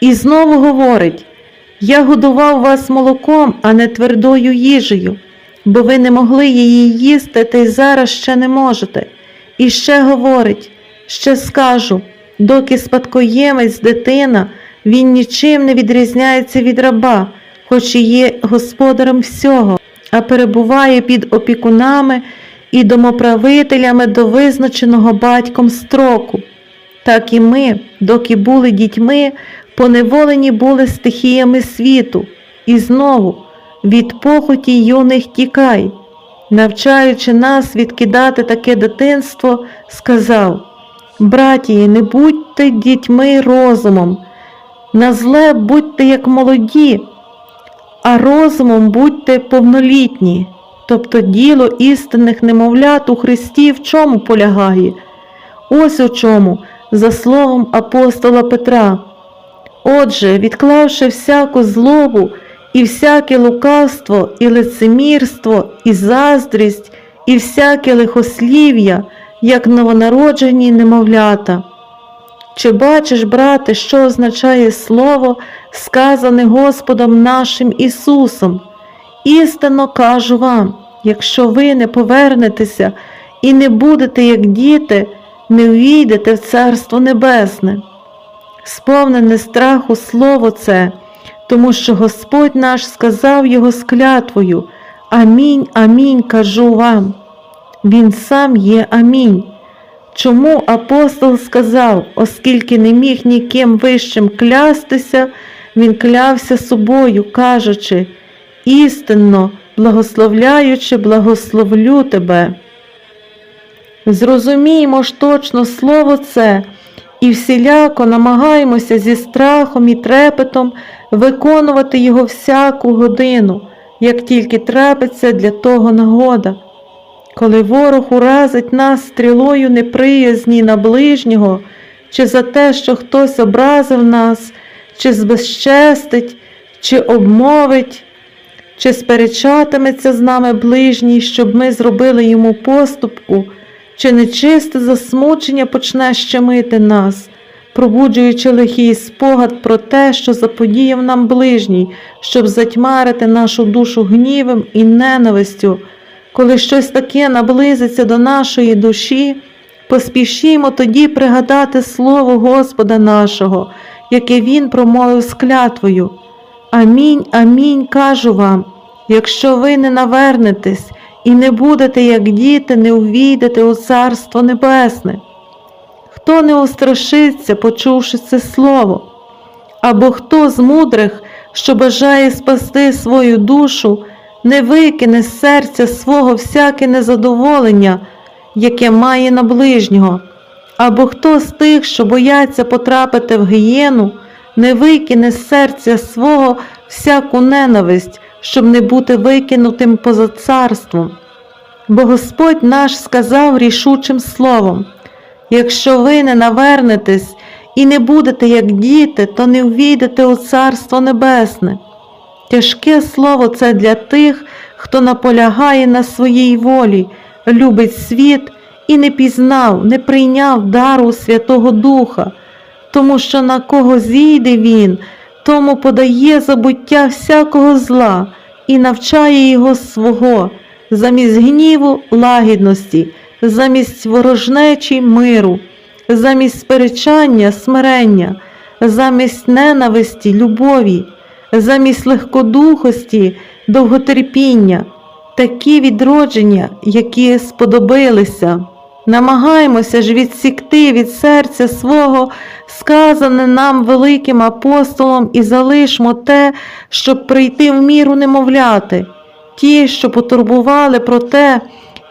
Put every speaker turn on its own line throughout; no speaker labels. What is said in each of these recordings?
І знову говорить: Я годував вас молоком, а не твердою їжею, бо ви не могли її їсти, та й зараз ще не можете. І ще говорить, ще скажу, доки спадкоємець дитина, він нічим не відрізняється від раба, хоч і є господарем всього, а перебуває під опікунами і домоправителями до визначеного батьком строку. Так і ми, доки були дітьми, поневолені були стихіями світу, і знову від похоті юних тікай, навчаючи нас відкидати таке дитинство, сказав Братії, не будьте дітьми розумом, на зле будьте як молоді, а розумом будьте повнолітні, тобто діло істинних немовлят у Христі в чому полягає? Ось у чому, за словом апостола Петра. Отже, відклавши всяку злобу і всяке лукавство, і лицемірство, і заздрість, і всяке лихослів'я, як новонароджені немовлята. Чи бачиш, брате, що означає слово, сказане Господом нашим Ісусом? Істинно кажу вам, якщо ви не повернетеся і не будете як діти, не війдете в Царство Небесне. Сповнене страху слово це, тому що Господь наш сказав його з клятвою Амінь, амінь, кажу вам. Він сам є амінь. Чому апостол сказав, оскільки не міг ніким вищим клястися, він клявся собою, кажучи, істинно, благословляючи, благословлю тебе. Зрозуміємо ж точно слово це і всіляко намагаємося зі страхом і трепетом виконувати його всяку годину, як тільки трапиться для того нагода. Коли ворог уразить нас стрілою неприязні на ближнього, чи за те, що хтось образив нас, чи збезчестить, чи обмовить, чи сперечатиметься з нами ближній, щоб ми зробили йому поступку, чи нечисте засмучення почне щемити нас, пробуджуючи лихий спогад про те, що заподіяв нам ближній, щоб затьмарити нашу душу гнівом і ненавистю. Коли щось таке наблизиться до нашої душі, поспішімо тоді пригадати слово Господа нашого, яке Він промовив з клятвою. Амінь, амінь, кажу вам, якщо ви не навернетесь і не будете, як діти, не увійдете у Царство Небесне. Хто не устрашиться, почувши це слово, або хто з мудрих, що бажає спасти свою душу, не викине з серця свого всяке незадоволення, яке має на ближнього, або хто з тих, що бояться потрапити в гієну, не викине з серця свого всяку ненависть, щоб не бути викинутим поза царством. Бо Господь наш сказав рішучим словом якщо ви не навернетесь і не будете як діти, то не увійдете у Царство Небесне. Тяжке слово це для тих, хто наполягає на своїй волі, любить світ і не пізнав, не прийняв дару Святого Духа, тому що на кого зійде він, тому подає забуття всякого зла і навчає його свого, замість гніву лагідності, замість ворожнечі миру, замість сперечання смирення, замість ненависті любові замість легкодухості, довготерпіння, такі відродження, які сподобилися. Намагаємося ж відсікти від серця свого, сказане нам великим апостолом, і залишмо те, щоб прийти в міру немовляти, ті, що потурбували про те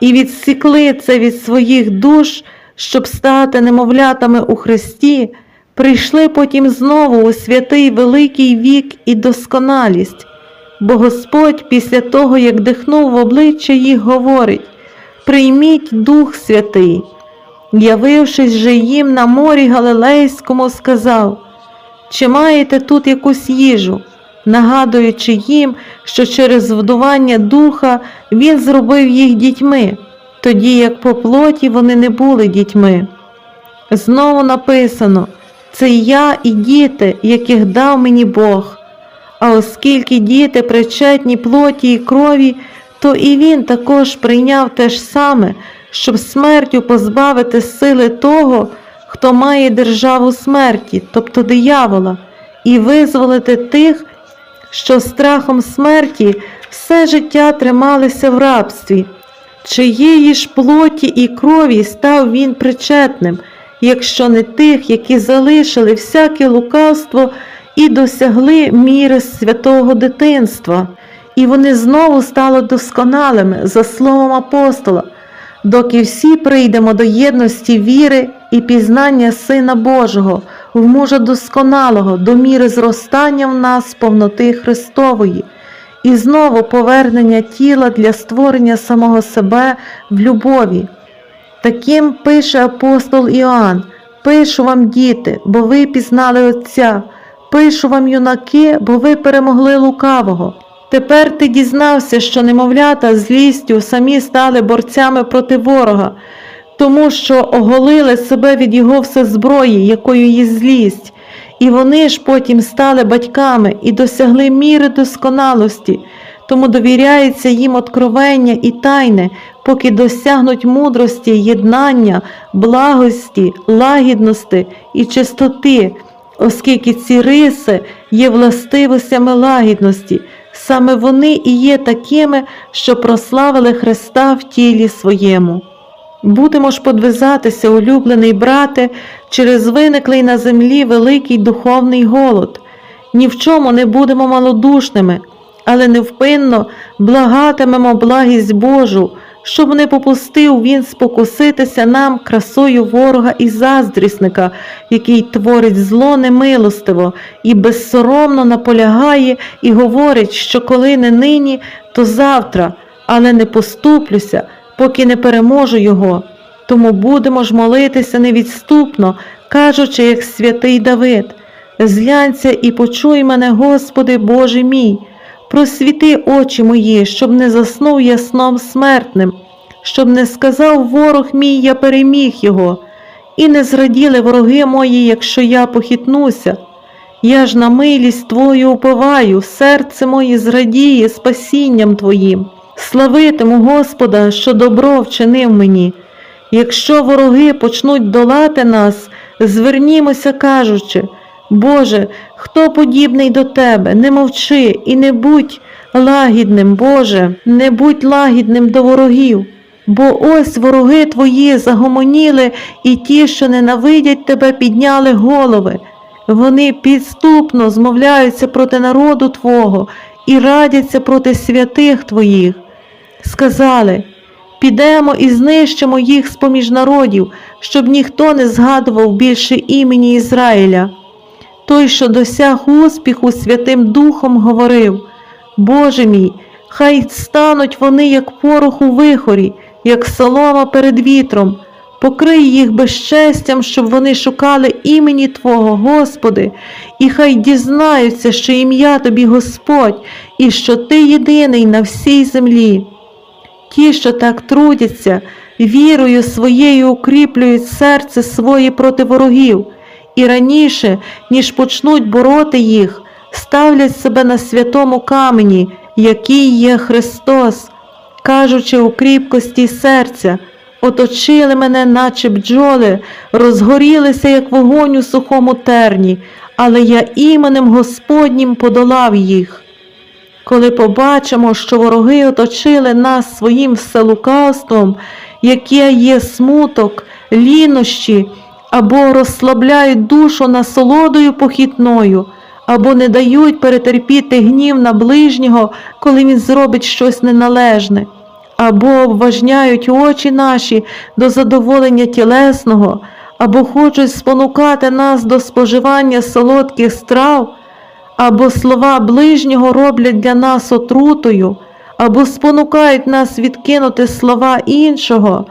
і відсікли це від своїх душ, щоб стати немовлятами у Христі прийшли потім знову у святий великий вік і досконалість, бо Господь після того, як дихнув в обличчя їх, говорить Прийміть Дух Святий, явившись же їм на морі Галилейському, сказав, чи маєте тут якусь їжу, нагадуючи їм, що через вдування духа Він зробив їх дітьми, тоді як по плоті вони не були дітьми. Знову написано це я і діти, яких дав мені Бог. А оскільки діти причетні плоті і крові, то і він також прийняв те ж саме, щоб смертю позбавити сили того, хто має державу смерті, тобто диявола, і визволити тих, що страхом смерті все життя трималися в рабстві. Чиєї ж плоті і крові став він причетним, якщо не тих, які залишили всяке лукавство і досягли міри святого дитинства, і вони знову стали досконалими за словом апостола, доки всі прийдемо до єдності віри і пізнання Сина Божого, в мужа досконалого, до міри зростання в нас повноти Христової. І знову повернення тіла для створення самого себе в любові. Таким пише апостол Іоанн: Пишу вам, діти, бо ви пізнали Отця, пишу вам, юнаки, бо ви перемогли лукавого. Тепер ти дізнався, що немовлята злістю самі стали борцями проти ворога, тому що оголили себе від його всезброї, якою є злість, і вони ж потім стали батьками і досягли міри досконалості, тому довіряється їм откровення і тайне, поки досягнуть мудрості, єднання, благості, лагідності і чистоти, оскільки ці риси є властивостями лагідності, саме вони і є такими, що прославили Христа в тілі своєму. Будемо ж подвизатися, улюблений брате, через виниклий на землі великий духовний голод. Ні в чому не будемо малодушними, але невпинно благатимемо благість Божу, щоб не попустив він спокуситися нам красою ворога і заздрісника, який творить зло немилостиво і безсоромно наполягає і говорить, що коли не нині, то завтра, але не поступлюся поки не переможу його. Тому будемо ж молитися невідступно, кажучи, як святий Давид. Зглянься і почуй мене, Господи Боже мій, просвіти очі мої, щоб не заснув я сном смертним, щоб не сказав ворог мій, я переміг його, і не зраділи вороги мої, якщо я похитнуся. Я ж на милість Твою уповаю, серце моє зрадіє спасінням Твоїм. Славитиму Господа, що добро вчинив мені. Якщо вороги почнуть долати нас, звернімося, кажучи, Боже, хто подібний до Тебе, не мовчи і не будь лагідним, Боже, не будь лагідним до ворогів. Бо ось вороги Твої загомоніли, і ті, що ненавидять Тебе, підняли голови. Вони підступно змовляються проти народу Твого і радяться проти святих Твоїх. Сказали підемо і знищимо їх з поміж народів, щоб ніхто не згадував більше імені Ізраїля. Той, що досяг успіху Святим Духом, говорив Боже мій, хай стануть вони, як порох у вихорі, як солома перед вітром. Покрий їх безчестям, щоб вони шукали імені Твого, Господи, і хай дізнаються, що ім'я Тобі Господь, і що Ти єдиний на всій землі. Ті, що так трудяться, вірою своєю укріплюють серце своє проти ворогів, і раніше, ніж почнуть бороти їх, ставлять себе на святому камені, який є Христос, кажучи у кріпкості серця, оточили мене, наче бджоли, розгорілися, як вогонь у сухому терні, але я іменем Господнім подолав їх. Коли побачимо, що вороги оточили нас своїм вселукавством, яке є смуток, лінощі, або розслабляють душу насолодою похитною, або не дають перетерпіти гнів на ближнього, коли він зробить щось неналежне, або обважняють очі наші до задоволення тілесного, або хочуть спонукати нас до споживання солодких страв або слова ближнього роблять для нас отрутою, або спонукають нас відкинути слова іншого,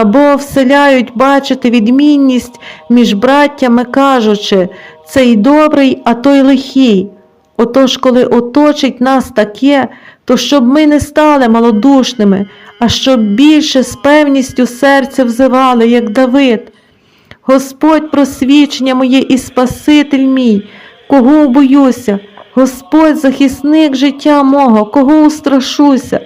або вселяють бачити відмінність між браттями, кажучи, цей добрий, а той лихий. Отож, коли оточить нас таке, то щоб ми не стали малодушними, а щоб більше з певністю серця взивали, як Давид. Господь просвічення моє і Спаситель мій, кого боюся, Господь захисник життя мого, кого устрашуся.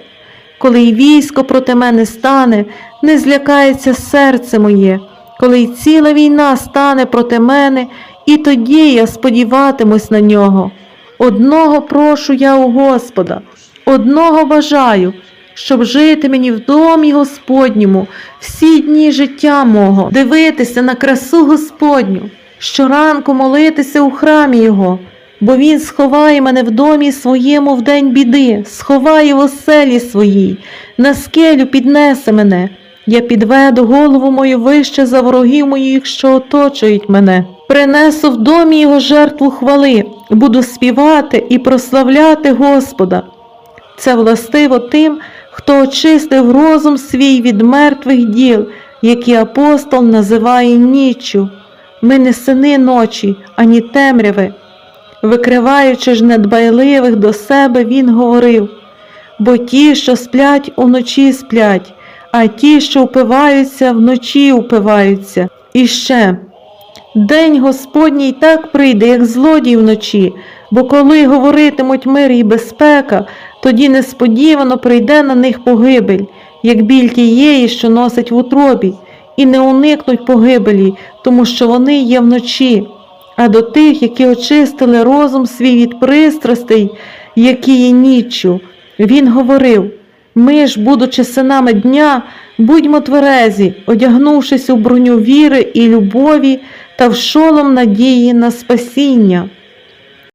Коли й військо проти мене стане, не злякається серце моє, коли й ціла війна стане проти мене, і тоді я сподіватимусь на нього. Одного прошу я у Господа, одного бажаю, щоб жити мені в домі Господньому всі дні життя мого, дивитися на красу Господню, щоранку молитися у храмі Його, бо Він сховає мене в домі своєму в день біди, сховає в оселі своїй, на скелю піднесе мене. Я підведу голову мою вище за ворогів моїх, що оточують мене. Принесу в домі його жертву хвали, буду співати і прославляти Господа. Це властиво тим, хто очистив розум свій від мертвих діл, які апостол називає ніччю. Ми не сини ночі, ані темряви. Викриваючи ж недбайливих до себе, він говорив бо ті, що сплять, уночі сплять, а ті, що впиваються, вночі впиваються. І ще День Господній так прийде, як злодій вночі, бо коли говоритимуть мир і безпека, тоді несподівано прийде на них погибель, як біль тієї, що носить в утробі, і не уникнуть погибелі, тому що вони є вночі. А до тих, які очистили розум свій від пристрастей, які є ніччю, він говорив ми ж, будучи синами дня, будьмо тверезі, одягнувшись у броню віри і любові та в шолом надії на спасіння.